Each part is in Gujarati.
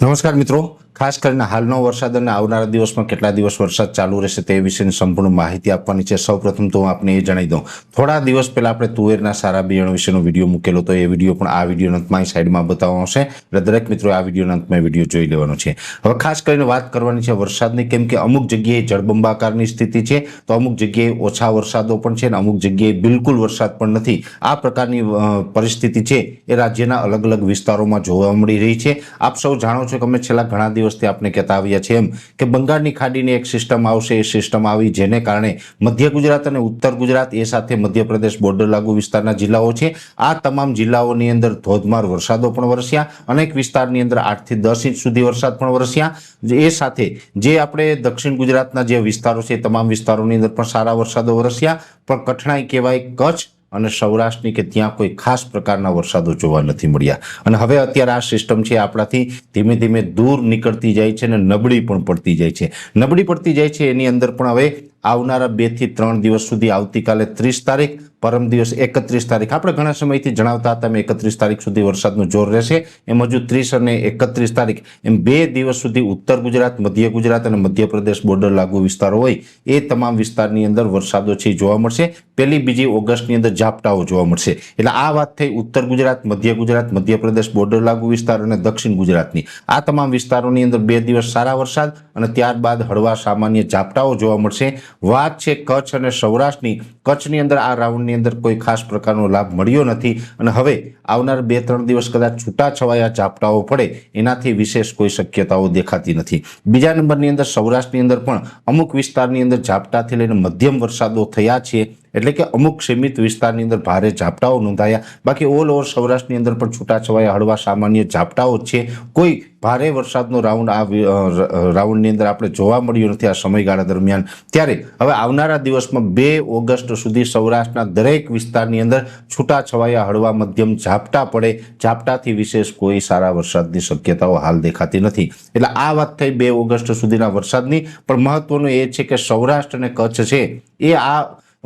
નમસ્કાર મિત્રો. ખાસ કરીને હાલનો વરસાદ અને આવનારા દિવસમાં કેટલા દિવસ વરસાદ ચાલુ રહેશે તે વિશેની સંપૂર્ણ માહિતી આપવાની છે. સૌપ્રથમ તો હું આપને એ જણાવી દઉં. થોડા દિવસ પહેલા આપણે તુવેરના સારા બિયારણ વિશેનો વીડિયો મૂકેલો તો એ વીડિયો પણ આ વીડિયો અંતમાં એ સાઈડમાં બતાવવાનો છે. એટલે દરેક મિત્રો આ વિડીયોના અંતમાં વીડિયો જોઈ લેવાનો છે. હવે ખાસ કરીને વાત કરવાની છે વરસાદની, કેમ કે અમુક જગ્યાએ જળબંબાકારની સ્થિતિ છે, તો અમુક જગ્યાએ ઓછા વરસાદો પણ છે અને અમુક જગ્યાએ બિલકુલ વરસાદ પણ નથી. આ પ્રકારની પરિસ્થિતિ છે એ રાજ્યના અલગ અલગ વિસ્તારોમાં જોવા મળી રહી છે. આપ સૌ જાણો છો કે અમે છેલ્લા ઘણા દિવસથી આપણે કહેતા આવ્યા છીએ એમ કે બંગાળની ખાડીની એક સિસ્ટમ આવશે, એ સિસ્ટમ આવી જેને કારણે મધ્ય ગુજરાત અને ઉત્તર ગુજરાત એ સાથે મધ્યપ્રદેશ બોર્ડર લાગુ વિસ્તારના જિલ્લાઓ છે. આ તમામ જિલ્લાઓની અંદર ધોધમાર વરસાદો પણ વરસ્યા. અનેક વિસ્તારની અંદર આઠથી દસ ઇંચ સુધી વરસાદ પણ વરસ્યા. એ સાથે જે આપણે દક્ષિણ ગુજરાતના જે વિસ્તારો છે તમામ વિસ્તારોની અંદર પણ સારા વરસાદો વરસ્યા. પણ કઠણાઈ કહેવાય કચ્છ અને સૌરાષ્ટ્રની કે ત્યાં કોઈ ખાસ પ્રકારના વરસાદો જોવા નથી મળ્યા. અને હવે અત્યારે આ સિસ્ટમ છે આપણાથી ધીમે ધીમે દૂર નીકળતી જાય છે અને નબળી પણ પડતી જાય છે. નબળી પડતી જાય છે એની અંદર પણ હવે આવનારા બેથી ત્રણ દિવસ સુધી આવતીકાલે ત્રીસ તારીખ પરમ દિવસ એકત્રીસ તારીખ. આપણે ઘણા સમયથી જણાવતા હતા એમ એકત્રીસ તારીખ સુધી વરસાદનું જોર રહેશે. એમ હજુ ત્રીસ અને એકત્રીસ તારીખ. એમ બે દિવસ સુધી ઉત્તર ગુજરાત, મધ્ય ગુજરાત અને મધ્યપ્રદેશ બોર્ડર લાગુ વિસ્તારો હોય એ તમામ વિસ્તારની અંદર વરસાદો છે જોવા મળશે. પહેલી બીજી ઓગસ્ટની અંદર ઝાપટાઓ જોવા મળશે. એટલે આ વાત થઈ ઉત્તર ગુજરાત, મધ્ય ગુજરાત, મધ્યપ્રદેશ બોર્ડર લાગુ વિસ્તાર અને દક્ષિણ ગુજરાતની. આ તમામ વિસ્તારોની અંદર બે દિવસ સારા વરસાદ અને ત્યારબાદ હળવા સામાન્ય ઝાપટાઓ જોવા મળશે. વાત છે કચ્છ અને સૌરાષ્ટ્રની. કચ્છની અંદર આ રાઉન્ડની અંદર કોઈ ખાસ પ્રકારનો લાભ મળ્યો નથી અને હવે આવનાર બે ત્રણ દિવસ કદાચ છૂટાછવાયા ઝાપટાઓ પડે, એનાથી વિશેષ કોઈ શક્યતાઓ દેખાતી નથી. બીજા નંબરની અંદર સૌરાષ્ટ્રની અંદર પણ અમુક વિસ્તારની અંદર ઝાપટાથી લઈને મધ્યમ વરસાદો થયા છે. એટલે કે અમુક સીમિત વિસ્તારની અંદર ભારે ઝાપટાઓ નોંધાયા. બાકી ઓલ ઓવર સૌરાષ્ટ્રની અંદર પણ છૂટાછવાયા હળવા સામાન્ય ઝાપટાઓ છે. કોઈ ભારે વરસાદનો રાઉન્ડ આ રાઉન્ડની અંદર આપણે જોવા મળ્યો નથી આ સમયગાળા દરમિયાન. ત્યારે હવે આવનારા દિવસમાં બે ઓગસ્ટ સુધી સૌરાષ્ટ્રના દરેક વિસ્તારની અંદર છૂટાછવાયા હળવા મધ્યમ ઝાપટા પડે. ઝાપટાથી વિશેષ કોઈ સારા વરસાદની શક્યતાઓ હાલ દેખાતી નથી. એટલે આ વાત થઈ બે ઓગસ્ટ સુધીના વરસાદની. પણ મહત્વનું એ છે કે સૌરાષ્ટ્ર અને કચ્છ છે, એ આ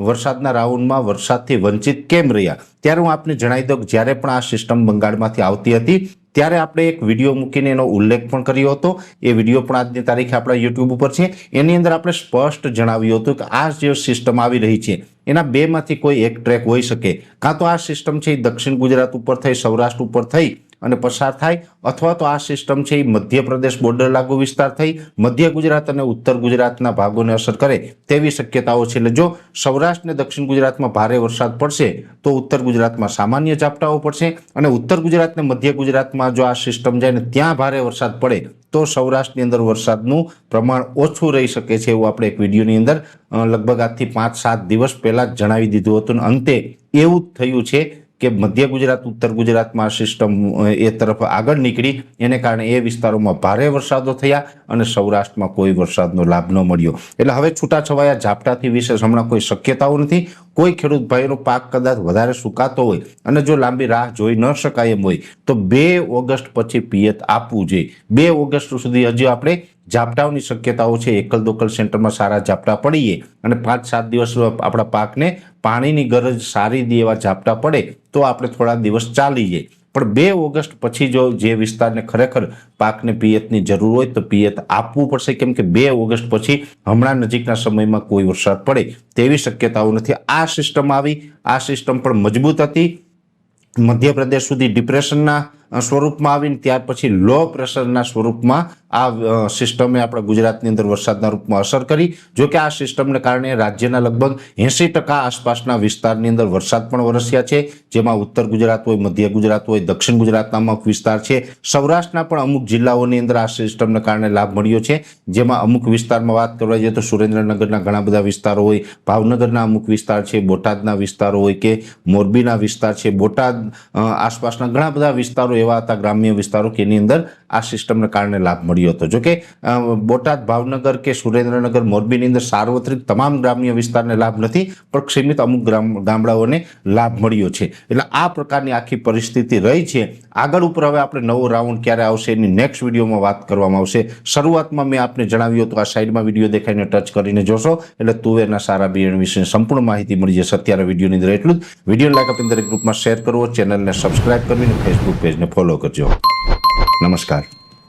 વરસાદના રાઉન્ડમાં વરસાદથી વંચિત કેમ રહ્યા? ત્યારે હું આપને જણાવી દઉં કે જ્યારે પણ આ સિસ્ટમ બંગાળમાંથી આવતી હતી, ત્યારે આપણે એક વીડિયો મૂકીને એનો ઉલ્લેખ પણ કર્યો હતો. એ વીડિયો પણ આજની તારીખે આપણા યુટ્યુબ ઉપર છે. એની અંદર આપણે સ્પષ્ટ જણાવ્યું હતું કે આ જે સિસ્ટમ આવી રહી છે, એના બેમાંથી કોઈ એક ટ્રેક હોઈ શકે. કાં તો આ સિસ્ટમ છે એ દક્ષિણ ગુજરાત ઉપર થઈ, સૌરાષ્ટ્ર ઉપર થઈ અને પસાર થાય અથવા તો આ સિસ્ટમ છે એ મધ્યપ્રદેશ બોર્ડર લાગુ વિસ્તાર થઈ મધ્ય ગુજરાત અને ઉત્તર ગુજરાતના ભાગોને અસર કરે તેવી શક્યતાઓ છે. એટલે જો સૌરાષ્ટ્ર અને દક્ષિણ ગુજરાતમાં ભારે વરસાદ પડશે, તો ઉત્તર ગુજરાતમાં સામાન્ય ઝાપટાઓ પડશે અને ઉત્તર ગુજરાત અને મધ્ય ગુજરાતમાં જો આ સિસ્ટમ જાય ને ત્યાં ભારે વરસાદ પડે, તો સૌરાષ્ટ્રની અંદર વરસાદનું પ્રમાણ ઓછું રહી શકે છે એવું આપણે એક વિડીયોની અંદર લગભગ આજથી પાંચ સાત દિવસ પહેલાં જ જણાવી દીધું હતું અને અંતે એવું જ થયું છે કે મધ્ય ગુજરાત, ઉત્તર ગુજરાતમાં સિસ્ટમ એ તરફ આગળ નીકળી. એને કારણે એ વિસ્તારોમાં ભારે વરસાદો થયા. અને સૌરાષ્ટ્રમાં કોઈ વરસાદનો લાભ ન મળ્યો. એટલે હવે છૂટાછવાયા ઝાપટાથી વિશેષ હમણાં કોઈ શક્યતાઓ નથી. કોઈ ખેડૂત ભાઈનો પાક કદાચ વધારે સુકાતો હોય અને જો લાંબી રાહ જોઈ ન શકાય એમ હોય, તો બે ઓગસ્ટ પછી પિયત આપવું જોઈએ. બે ઓગસ્ટ સુધી હજી આપણે ઝાપટાઓની શક્યતાઓ છે. એકલ દોકલ સેન્ટરમાં સારા ઝાપટા પડીએ અને પાંચ સાત દિવસ આપણા પાકને પાણીની ગરજ સારી દે એવા ઝાપટા પડે, તો આપણે થોડા દિવસ ચાલી જાય પણ બે ઓગસ્ટ પછી જો જે વિસ્તારને ખરેખર પાકને પિયતની જરૂર હોય તો પિયત આપવું પડશે. કેમ કે બે ઓગસ્ટ પછી હમણાં નજીકના સમયમાં કોઈ વરસાદ પડે તેવી શક્યતાઓ નથી. આ સિસ્ટમ આવી. આ સિસ્ટમ પણ મજબૂત હતી. મધ્યપ્રદેશ સુધી ડિપ્રેશનના સ્વરૂપમાં આવીને ત્યાર પછી લો પ્રેશરના સ્વરૂપમાં આ સિસ્ટમે આપણા ગુજરાતની અંદર વરસાદના રૂપમાં અસર કરી. જો કે આ સિસ્ટમને કારણે રાજ્યના લગભગ એંસી ટકા આસપાસના વિસ્તારની અંદર વરસાદ પણ વરસ્યા છે. જેમાં ઉત્તર ગુજરાત હોય, મધ્ય ગુજરાત હોય, દક્ષિણ ગુજરાતના અમુક વિસ્તાર છે. સૌરાષ્ટ્રના પણ અમુક જિલ્લાઓની અંદર આ સિસ્ટમને કારણે લાભ મળ્યો છે. જેમાં અમુક વિસ્તારમાં વાત કરવા જઈએ તો સુરેન્દ્રનગરના ઘણા બધા વિસ્તારો હોય, ભાવનગરના અમુક વિસ્તાર છે, બોટાદના વિસ્તારો હોય કે મોરબીના વિસ્તાર છે, બોટાદ આસપાસના ઘણા બધા વિસ્તારો એવા હતા ગ્રામ્ય વિસ્તારો કે એની અંદર આ સિસ્ટમને કારણે લાભ મળ્યો હતો. જોકે બોટાદ, ભાવનગર કે સુરેન્દ્રનગર, મોરબીની અંદર સાર્વત્રિક તમામ ગ્રામ્ય વિસ્તારને લાભ નથી, પણ સીમિત અમુક ગ્રામ, ગામડાઓને લાભ મળ્યો છે. એટલે આ પ્રકારની આખી પરિસ્થિતિ રહી છે. આગળ ઉપર હવે આપણે નવો રાઉન્ડ ક્યારે આવશે એની નેક્સ્ટ વિડીયોમાં વાત કરવામાં આવશે. શરૂઆતમાં મેં આપને જણાવ્યું હતું, આ સાઈડમાં વીડિયો દેખાઈને ટચ કરીને જોશો. એટલે તુવેરના સારા બિયારણ વિશે સંપૂર્ણ માહિતી મળી જશે અત્યારે વિડીયોની અંદર એટલું જ. વીડિયો લાઈક આપીને દરેક ગ્રુપમાં શેર કરવો ચેનલને સબસ્ક્રાઈબ કરવી ફેસબુક પેજને ફોલો કરજો. નમસ્કાર.